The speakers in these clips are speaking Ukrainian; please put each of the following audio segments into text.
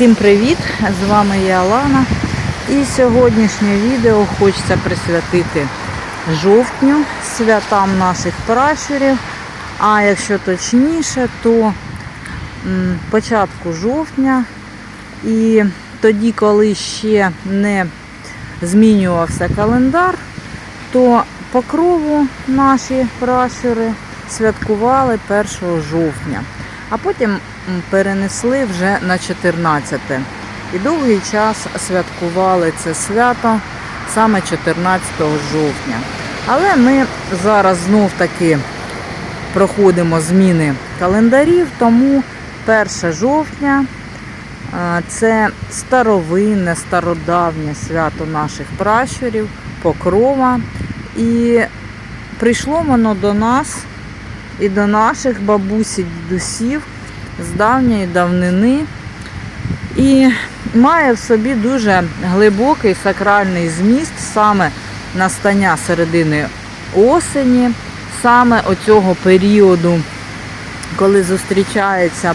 Всім привіт! З вами я Алана. І сьогоднішнє відео хочеться присвятити жовтню, святам наших пращурів. А якщо точніше, то початку жовтня. І тоді, коли ще не змінювався календар, то покрову наші пращури святкували 1 жовтня, а потім перенесли вже на 14. І довгий час святкували це свято саме 14 жовтня. Але ми зараз знов таки проходимо зміни календарів, тому 1 жовтня це старовинне, стародавнє свято наших пращурів, покрова. І прийшло воно до нас і до наших бабусь і дідусів з давньої давнини. І має в собі дуже глибокий сакральний зміст саме настання середини осені, саме оцього періоду, коли зустрічається,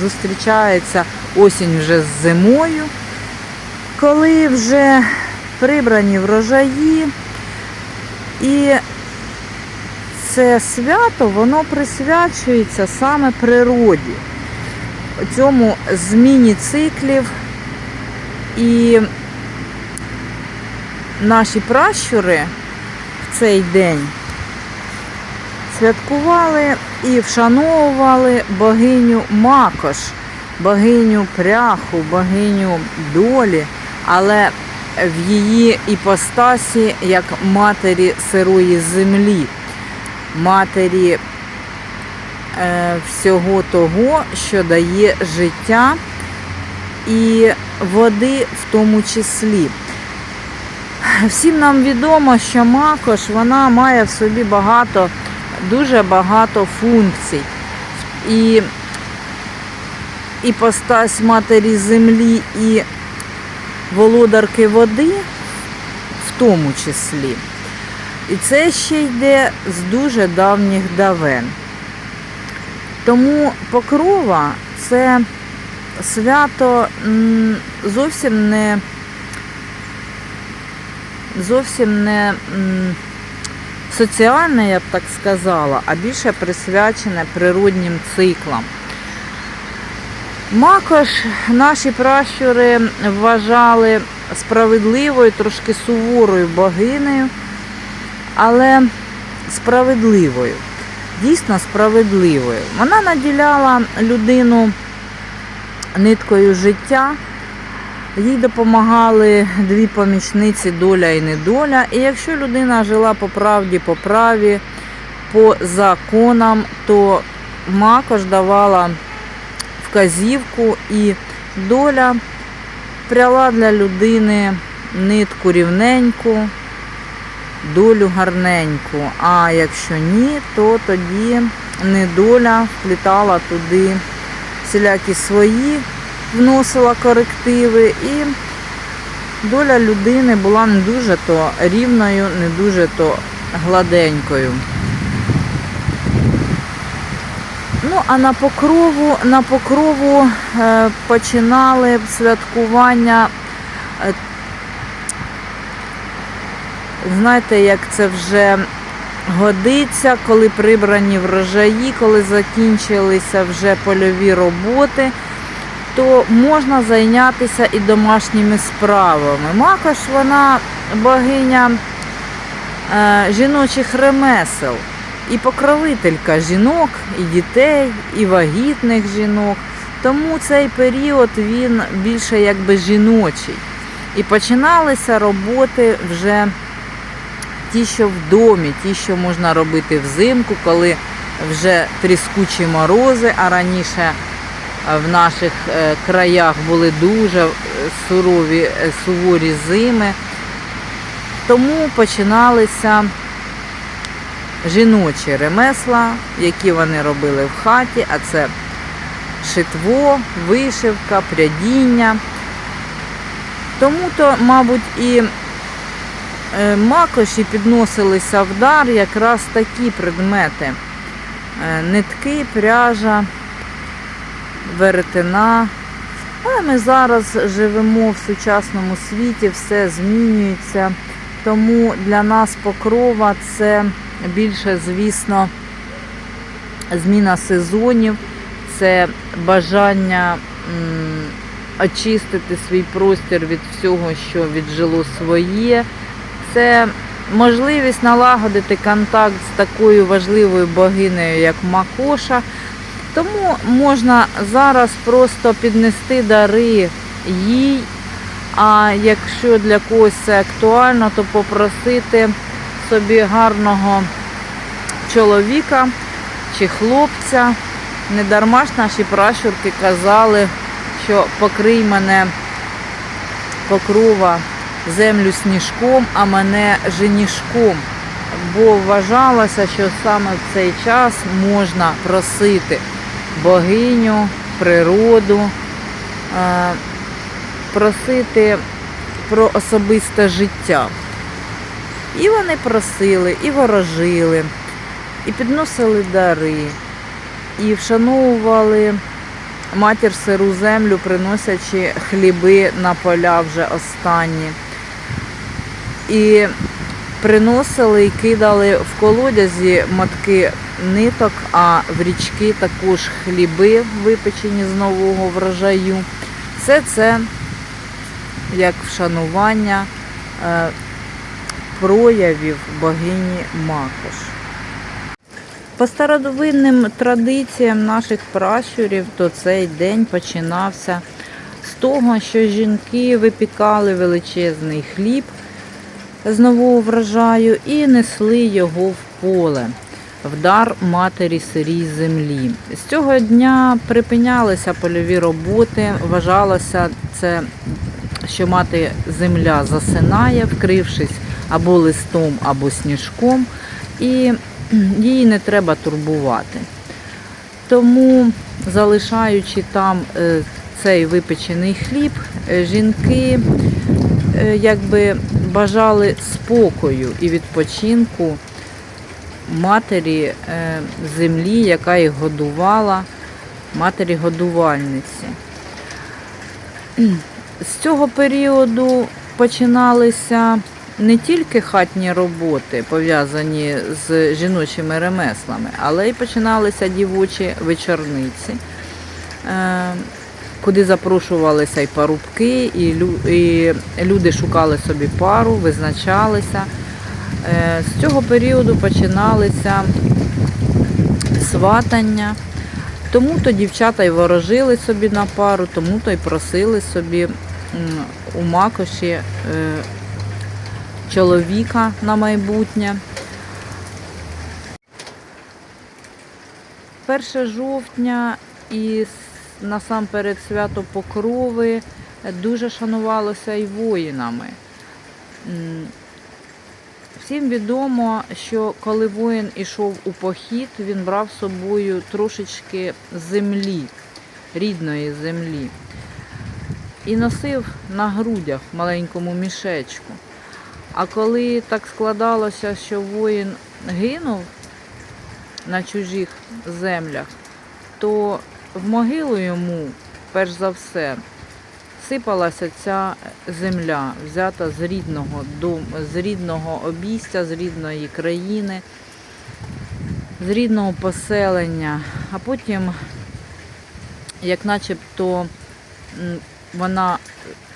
зустрічається осінь вже з зимою, коли вже прибрані врожаї. І це свято воно присвячується саме природі, цьому зміні циклів. І наші пращури в цей день святкували і вшановували богиню Макош, богиню пряху, богиню долі, але в її іпостасі як матері сирої землі, матері е, всього того, що дає життя і води в тому числі. Всім нам відомо, що макош вона має в собі багато, дуже багато функцій. І іпостась матері землі і володарки води в тому числі. І це ще йде з дуже давніх давен. Тому покрова це свято зовсім не зовсім не соціальне, я б так сказала, а більше присвячене природнім циклам. Макош наші пращури вважали справедливою, трошки суворою богинею, але справедливою, дійсно справедливою. Вона наділяла людину ниткою життя. Їй допомагали дві помічниці доля і недоля. І якщо людина жила по правді, по праві, по законам, то макош давала вказівку і доля пряла для людини нитку рівненьку, долю гарненьку. А якщо ні, то тоді недоля вплітала туди всілякі свої, вносила корективи, і доля людини була не дуже то рівною, не дуже то гладенькою. Ну, а на покрову, на покрову е, починали святкування. Знаєте, як це вже годиться, коли прибрані врожаї, коли закінчилися вже польові роботи, то можна зайнятися і домашніми справами. Макаш вона богиня е, жіночих ремесел і покровителька жінок, і дітей, і вагітних жінок. Тому цей період він більше якби жіночий. І починалися роботи вже ті, що в домі, ті, що можна робити взимку, коли вже тріскучі морози, а раніше е, в наших е, краях були дуже е, сурові, суворі зими. Тому починалися жіночі ремесла, які вони робили в хаті, а це шитво, вишивка, прядіння. Тому то, мабуть, і макоші підносилися в дар якраз такі предмети. Е, Нитки, пряжа, веретена, Але ми зараз живемо в сучасному світі, все змінюється. Тому для нас покрова це більше, звісно, зміна сезонів, це бажання очистити свій простір від всього, що віджило своє. Це можливість налагодити контакт з такою важливою богинею, як Макоша. Тому можна зараз просто піднести дари їй. А якщо для когось це актуально, то попросити собі гарного чоловіка чи хлопця. Не дарма ж наші пращурки казали, що покрий мене покрова землю сніжком, а мене женішком. Бо вважалося, що саме в цей час можна просити богиню, природу, е, просити про особисте життя. І вони просили, і ворожили, і підносили дари, і вшановували матір сиру землю, приносячи хліби на поля вже останні. І приносили і кидали в колодязі мотки ниток, а в річки також хліби, випечені з нового врожаю. Все це як вшанування е, проявів богині Макош. По стародовинним традиціям наших пращурів, то цей день починався з того, що жінки випікали величезний хліб з нового врожаю і несли його в поле, в дар матері сирій землі. З цього дня припинялися польові роботи, вважалося це, що мати земля засинає, вкрившись або листом, або сніжком, і її не треба турбувати. Тому, залишаючи там е, цей випечений хліб, е, жінки е, якби бажали спокою і відпочинку матері е, землі, яка їх годувала, матері годувальниці. З цього періоду починалися не тільки хатні роботи, пов'язані з жіночими ремеслами, але й починалися дівочі вечорниці, е, куди запрошувалися і парубки, і лю- і люди шукали собі пару, визначалися. Е, З цього періоду починалися сватання. Тому то дівчата й ворожили собі на пару, тому то й просили собі у макоші е, чоловіка на майбутнє. 1 жовтня і с- насамперед свято Покрови дуже шанувалося і воїнами. Всім відомо, що коли воїн ішов у похід, він брав з собою трошечки землі, рідної землі, і носив на грудях маленькому мішечку. А коли так складалося, що воїн гинув на чужих землях, то в могилу йому, перш за все, сипалася ця земля, взята з рідного дому, з рідного обійстя, з рідної країни, з рідного поселення, а потім, як начебто, вона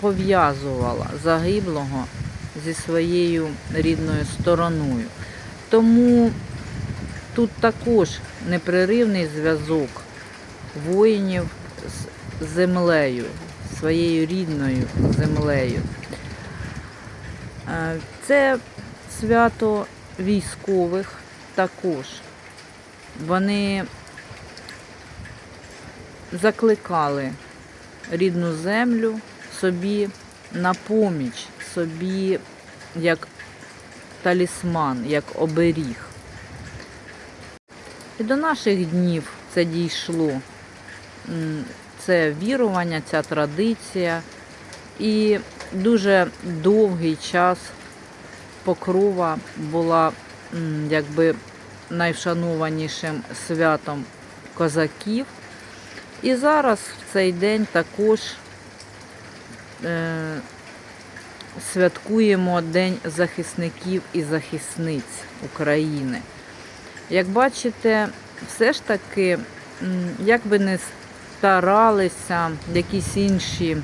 пов'язувала загиблого зі своєю рідною стороною. Тому тут також непреривний зв'язок воїнів з землею, своєю рідною землею. Е, Це свято військових також. Вони закликали рідну землю собі на поміч, собі як талісман, як оберіг. І до наших днів це дійшло. Це вірування, ця традиція. І дуже довгий час покрова була якби найвшанованішим святом козаків. І зараз в цей день також е, святкуємо День захисників і захисниць України. Як бачите, все ж таки, як би не старалися якісь інші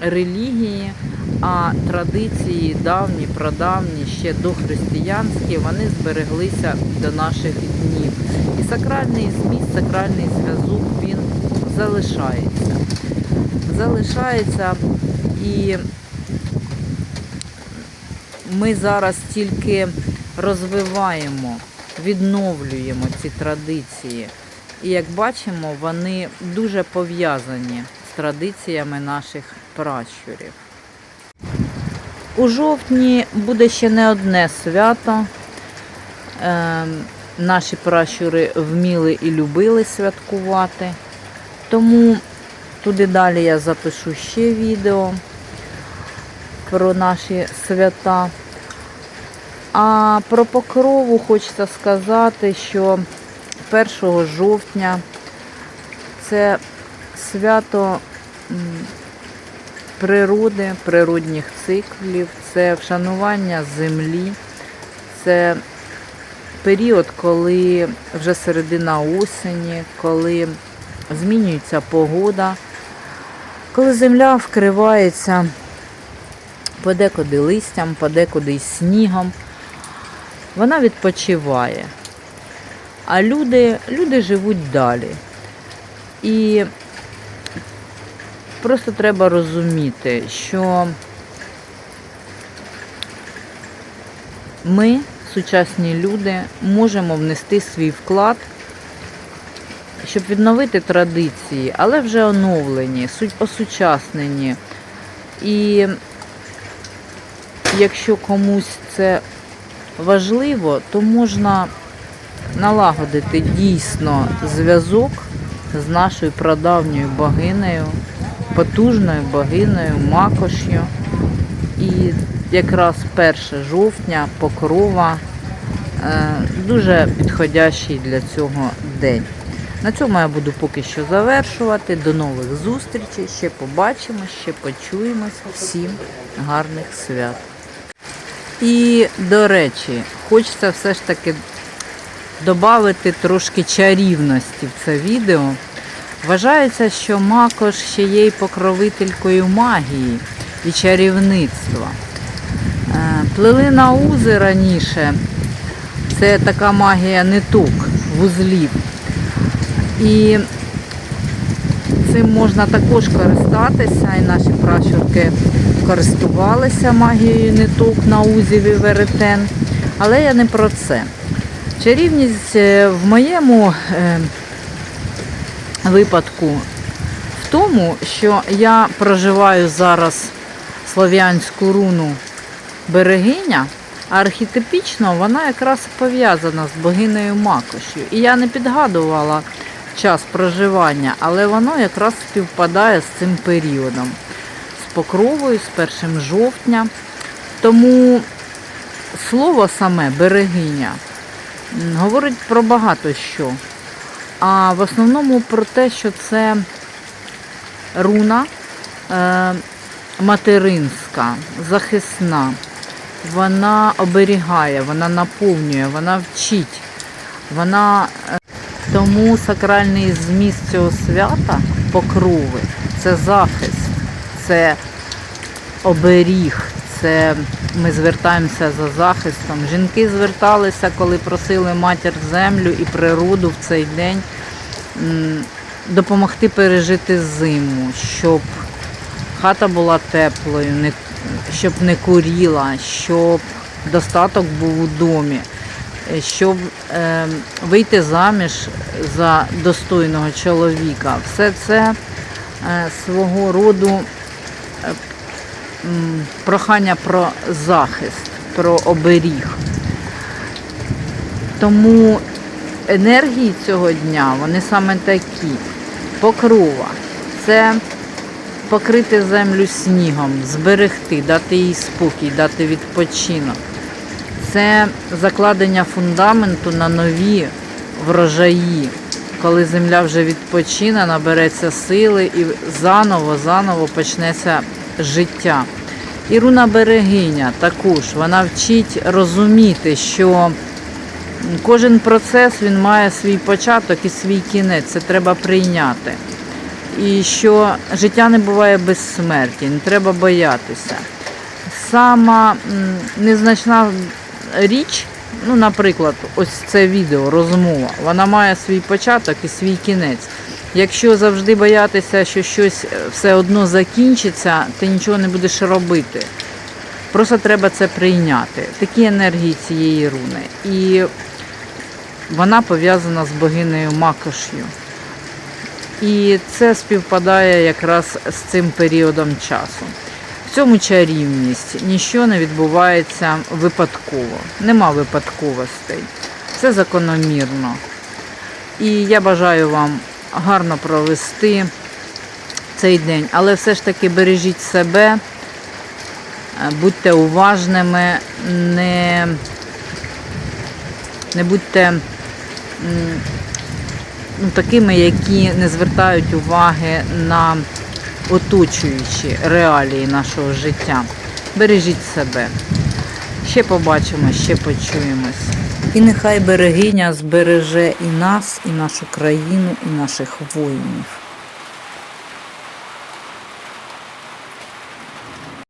релігії, а традиції давні, прадавні, ще дохристиянські, вони збереглися до наших днів. І сакральний зміст, сакральний зв'язок він залишається. Залишається і ми зараз тільки розвиваємо, відновлюємо ці традиції. І як бачимо, вони дуже пов'язані з традиціями наших пращурів. У жовтні буде ще не одне свято. Ем, Наші пращури вміли і любили святкувати. Тому туди далі я запишу ще відео про наші свята. А про покрову хочеться сказати, що 1 жовтня. Це свято природи, природних циклів, це вшанування землі, це період, коли вже середина осені, коли змінюється погода, коли земля вкривається подекуди листям, подекуди снігом, вона відпочиває. А люди, люди живуть далі. І просто треба розуміти, що ми, сучасні люди, можемо внести свій вклад, щоб відновити традиції, але вже оновлені, осучаснені. І якщо комусь це важливо, то можна налагодити дійсно зв'язок з нашою прадавньою богинею, потужною богинею, макошю. І якраз 1 жовтня покрова е, дуже підходящий для цього день. На цьому я буду поки що завершувати. До нових зустрічей. Ще побачимось, ще почуємось. Всім гарних свят. І, до речі, хочеться все ж таки додати трошки чарівності в це відео. Вважається, що Макош ще є й покровителькою магії і чарівництва. Е, Плели на узи раніше. Це така магія ниток, вузлів. І цим можна також користатися, і наші пращурки користувалися магією ниток на узів і веретен. Але я не про це. Чарівність е, в моєму е, випадку в тому, що я проживаю зараз слов'янську руну берегиня, а архетипічно вона якраз пов'язана з богинею Макошю. І я не підгадувала час проживання, але воно якраз співпадає з цим періодом, з покровою, з 1 жовтня. Тому слово саме берегиня говорить про багато що. А в основному про те, що це руна е, материнська, захисна. Вона оберігає, вона наповнює, вона вчить. Вона е, тому сакральний зміст цього свята покрови це захист, це оберіг, це ми звертаємося за захистом. Жінки зверталися, коли просили матір землю і природу в цей день допомогти пережити зиму, щоб хата була теплою, щоб не куріла, щоб достаток був у домі, щоб е, вийти заміж за достойного чоловіка. Все це е, свого роду е, прохання про захист, про оберіг. Тому енергії цього дня вони саме такі. Покрова. Це покрити землю снігом, зберегти, дати їй спокій, дати відпочинок. Це закладення фундаменту на нові врожаї, коли земля вже відпочине, набереться сили і заново, заново почнеться життя. І руна берегиня також вона вчить розуміти, що кожен процес він має свій початок і свій кінець. Це треба прийняти. І що життя не буває без смерті, не треба боятися. Сама незначна річ, ну, наприклад, ось це відео, розмова, вона має свій початок і свій кінець. Якщо завжди боятися, що щось е, все одно закінчиться, ти нічого не будеш робити. Просто треба це прийняти. Такі енергії цієї руни. І вона пов'язана з богинею Макош'ю. І це співпадає якраз з цим періодом часу. В цьому чарівність ніщо не відбувається випадково. Нема випадковостей. Це закономірно. І я бажаю вам гарно провести цей день. Але все ж таки бережіть себе, е, будьте уважними, не, не будьте ну, такими, які не звертають уваги на оточуючі реалії нашого життя. Бережіть себе. Ще побачимо, ще почуємось. І нехай берегиня збереже і нас, і нашу країну, і наших воїнів.